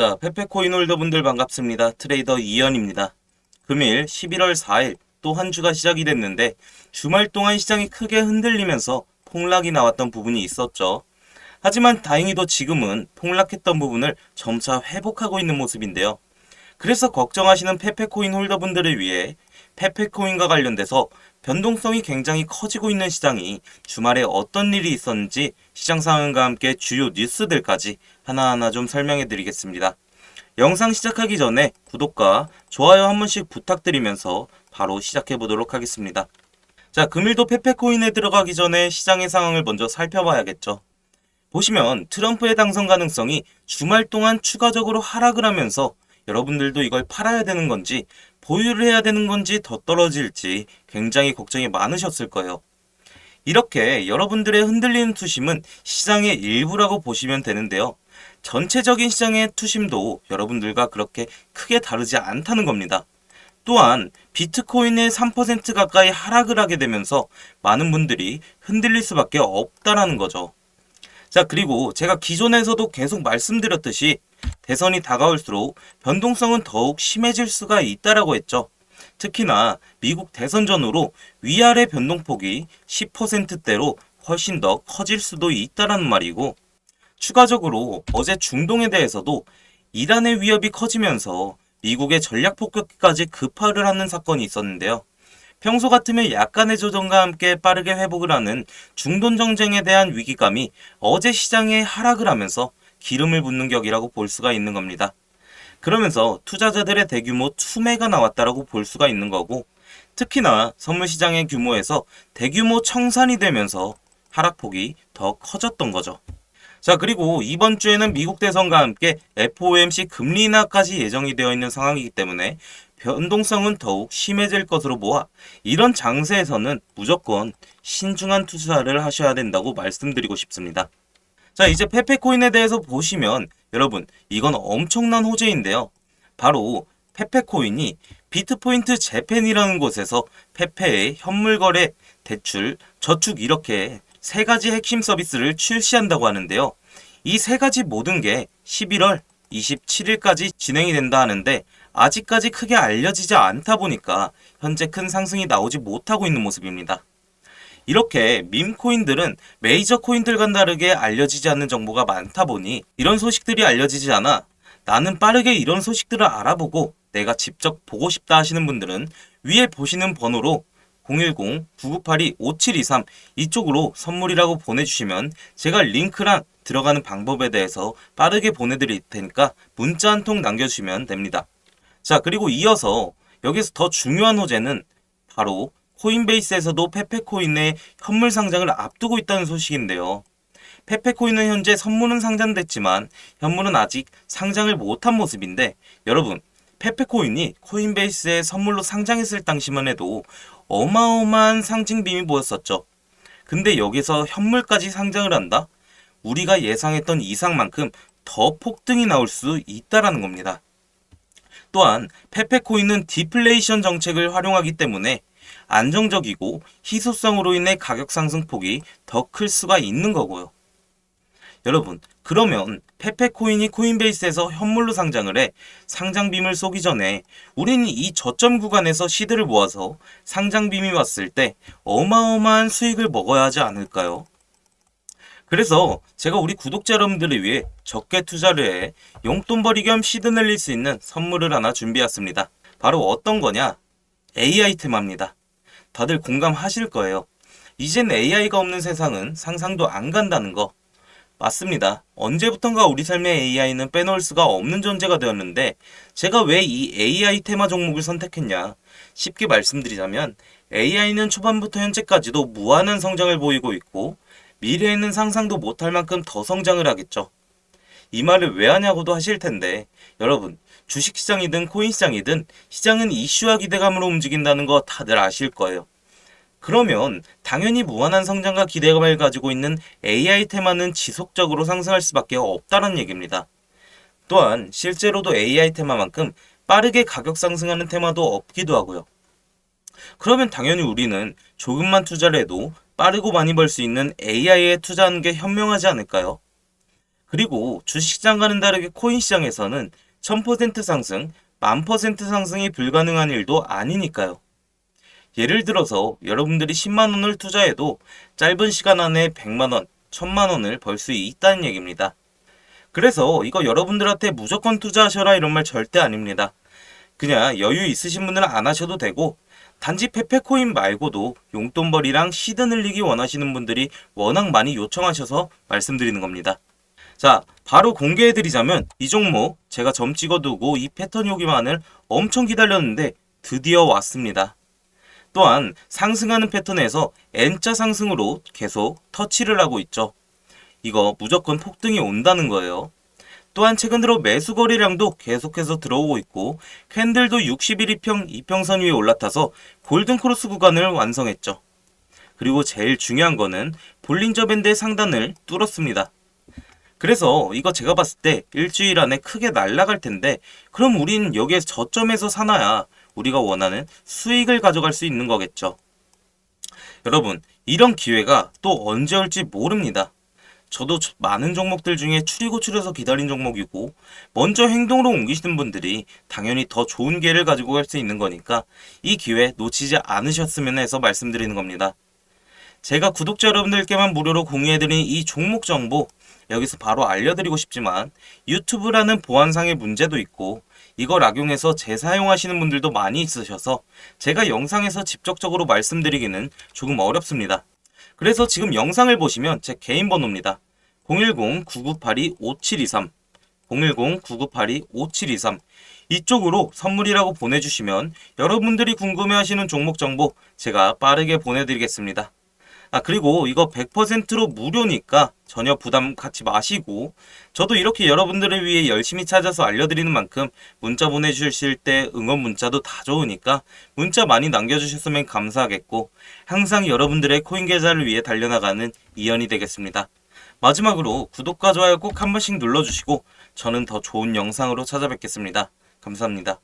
자, 페페코인 홀더분들 반갑습니다. 트레이더 이현입니다. 금일 11월 4일 또 한 주가 시작이 됐는데 주말 동안 시장이 크게 흔들리면서 폭락이 나왔던 부분이 있었죠. 하지만 다행히도 지금은 폭락했던 부분을 점차 회복하고 있는 모습인데요. 그래서 걱정하시는 페페코인 홀더분들을 위해 페페코인과 관련돼서 변동성이 굉장히 커지고 있는 시장이 주말에 어떤 일이 있었는지 시장 상황과 함께 주요 뉴스들까지 하나하나 좀 설명해 드리겠습니다. 영상 시작하기 전에 구독과 좋아요 한 번씩 부탁드리면서 바로 시작해 보도록 하겠습니다. 자, 금일도 페페코인에 들어가기 전에 시장의 상황을 먼저 살펴봐야겠죠. 보시면 트럼프의 당선 가능성이 주말 동안 추가적으로 하락을 하면서 여러분들도 이걸 팔아야 되는 건지 보유를 해야 되는 건지 더 떨어질지 굉장히 걱정이 많으셨을 거예요. 이렇게 여러분들의 흔들리는 투심은 시장의 일부라고 보시면 되는데요. 전체적인 시장의 투심도 여러분들과 그렇게 크게 다르지 않다는 겁니다. 또한 비트코인의 3% 가까이 하락을 하게 되면서 많은 분들이 흔들릴 수밖에 없다라는 거죠. 자, 그리고 제가 기존에서도 계속 말씀드렸듯이 대선이 다가올수록 변동성은 더욱 심해질 수가 있다라고 했죠. 특히나 미국 대선 전후로 위아래 변동폭이 10%대로 훨씬 더 커질 수도 있다라는 말이고 추가적으로 어제 중동에 대해서도 이란의 위협이 커지면서 미국의 전략 폭격기까지 급파를 하는 사건이 있었는데요. 평소 같으면 약간의 조정과 함께 빠르게 회복을 하는 중동 정쟁에 대한 위기감이 어제 시장에 하락을 하면서 기름을 붓는 격이라고 볼 수가 있는 겁니다. 그러면서 투자자들의 대규모 투매가 나왔다라고 볼 수가 있는 거고 특히나 선물 시장의 규모에서 대규모 청산이 되면서 하락폭이 더 커졌던 거죠. 자, 그리고 이번 주에는 미국 대선과 함께 FOMC 금리 인하까지 예정이 되어 있는 상황이기 때문에 변동성은 더욱 심해질 것으로 보아 이런 장세에서는 무조건 신중한 투자를 하셔야 된다고 말씀드리고 싶습니다. 자, 이제 페페코인에 대해서 보시면 여러분, 이건 엄청난 호재인데요. 바로 페페코인이 비트포인트 재팬이라는 곳에서 페페의 현물 거래, 대출, 저축 이렇게 세 가지 핵심 서비스를 출시한다고 하는데요. 이 세 가지 모든 게 11월 27일까지 진행이 된다 하는데 아직까지 크게 알려지지 않다 보니까 현재 큰 상승이 나오지 못하고 있는 모습입니다. 이렇게 밈코인들은 메이저 코인들과 다르게 알려지지 않는 정보가 많다 보니 이런 소식들이 알려지지 않아 나는 빠르게 이런 소식들을 알아보고 내가 직접 보고 싶다 하시는 분들은 위에 보시는 번호로 010-9982-5723 이쪽으로 선물이라고 보내주시면 제가 링크랑 들어가는 방법에 대해서 빠르게 보내드릴 테니까 문자 한 통 남겨주시면 됩니다. 자, 그리고 이어서 여기서 더 중요한 호재는 바로 코인베이스에서도 페페코인의 현물 상장을 앞두고 있다는 소식인데요. 페페코인은 현재 선물은 상장됐지만 현물은 아직 상장을 못한 모습인데 여러분 페페코인이 코인베이스에 선물로 상장했을 당시만 해도 어마어마한 상징 빔이 보였었죠. 근데 여기서 현물까지 상장을 한다? 우리가 예상했던 이상만큼 더 폭등이 나올 수 있다라는 겁니다. 또한 페페코인은 디플레이션 정책을 활용하기 때문에 안정적이고 희소성으로 인해 가격 상승폭이 더 클 수가 있는 거고요. 여러분, 그러면 페페코인이 코인베이스에서 현물로 상장을 해 상장빔을 쏘기 전에 우리는 이 저점 구간에서 시드를 모아서 상장빔이 왔을 때 어마어마한 수익을 먹어야 하지 않을까요? 그래서 제가 우리 구독자 여러분들을 위해 적게 투자를 해 용돈벌이 겸 시드 늘릴 수 있는 선물을 하나 준비했습니다. 바로 어떤 거냐? AI 테마입니다. 다들 공감하실 거예요. 이젠 AI가 없는 세상은 상상도 안 간다는 거. 맞습니다. 언제부턴가 우리 삶의 AI는 빼놓을 수가 없는 존재가 되었는데 제가 왜 이 AI 테마 종목을 선택했냐? 쉽게 말씀드리자면 AI는 초반부터 현재까지도 무한한 성장을 보이고 있고 미래에는 상상도 못할 만큼 더 성장을 하겠죠. 이 말을 왜 하냐고도 하실 텐데 여러분 주식시장이든 코인시장이든 시장은 이슈와 기대감으로 움직인다는 거 다들 아실 거예요. 그러면 당연히 무한한 성장과 기대감을 가지고 있는 AI 테마는 지속적으로 상승할 수밖에 없다는 얘기입니다. 또한 실제로도 AI 테마만큼 빠르게 가격 상승하는 테마도 없기도 하고요. 그러면 당연히 우리는 조금만 투자를 해도 빠르고 많이 벌 수 있는 AI에 투자하는 게 현명하지 않을까요? 그리고 주식시장과는 다르게 코인 시장에서는 1000% 상승, 1000% 상승이 불가능한 일도 아니니까요. 예를 들어서 여러분들이 10만원을 투자해도 짧은 시간 안에 100만원, 1000만원을 벌 수 있다는 얘기입니다. 그래서 이거 여러분들한테 무조건 투자하셔라 이런 말 절대 아닙니다. 그냥 여유 있으신 분들은 안 하셔도 되고 단지 페페코인 말고도 용돈벌이랑 시드 늘리기 원하시는 분들이 워낙 많이 요청하셔서 말씀드리는 겁니다. 자, 바로 공개해드리자면 이 종목 제가 점 찍어두고 이 패턴이 오기만을 엄청 기다렸는데 드디어 왔습니다. 또한 상승하는 패턴에서 N자 상승으로 계속 터치를 하고 있죠. 이거 무조건 폭등이 온다는 거예요. 또한 최근 들어 매수 거래량도 계속해서 들어오고 있고 캔들도 61이평 이평선 위에 올라타서 골든 크로스 구간을 완성했죠. 그리고 제일 중요한 거는 볼린저 밴드의 상단을 뚫었습니다. 그래서 이거 제가 봤을 때 일주일 안에 크게 날아갈 텐데 그럼 우린 여기에서 저점에서 사놔야 우리가 원하는 수익을 가져갈 수 있는 거겠죠. 여러분, 이런 기회가 또 언제 올지 모릅니다. 저도 저- 많은 종목들 중에 추리고 추려서 기다린 종목이고 먼저 행동으로 옮기시는 분들이 당연히 더 좋은 기회를 가지고 갈 수 있는 거니까 이 기회 놓치지 않으셨으면 해서 말씀드리는 겁니다. 제가 구독자 여러분들께만 무료로 공유해드린 이 종목 정보 여기서 바로 알려드리고 싶지만 유튜브라는 보안상의 문제도 있고 이걸 악용해서 재사용하시는 분들도 많이 있으셔서 제가 영상에서 직접적으로 말씀드리기는 조금 어렵습니다. 그래서 지금 영상을 보시면 제 개인 번호입니다. 010-9982-5723 010-9982-5723 이쪽으로 선물이라고 보내주시면 여러분들이 궁금해하시는 종목 정보 제가 빠르게 보내드리겠습니다. 아, 그리고 이거 100%로 무료니까 전혀 부담 갖지 마시고, 저도 이렇게 여러분들을 위해 열심히 찾아서 알려드리는 만큼 문자 보내주실 때 응원 문자도 다 좋으니까 문자 많이 남겨주셨으면 감사하겠고, 항상 여러분들의 코인 계좌를 위해 달려나가는 이연이 되겠습니다. 마지막으로 구독과 좋아요 꼭 한 번씩 눌러주시고, 저는 더 좋은 영상으로 찾아뵙겠습니다. 감사합니다.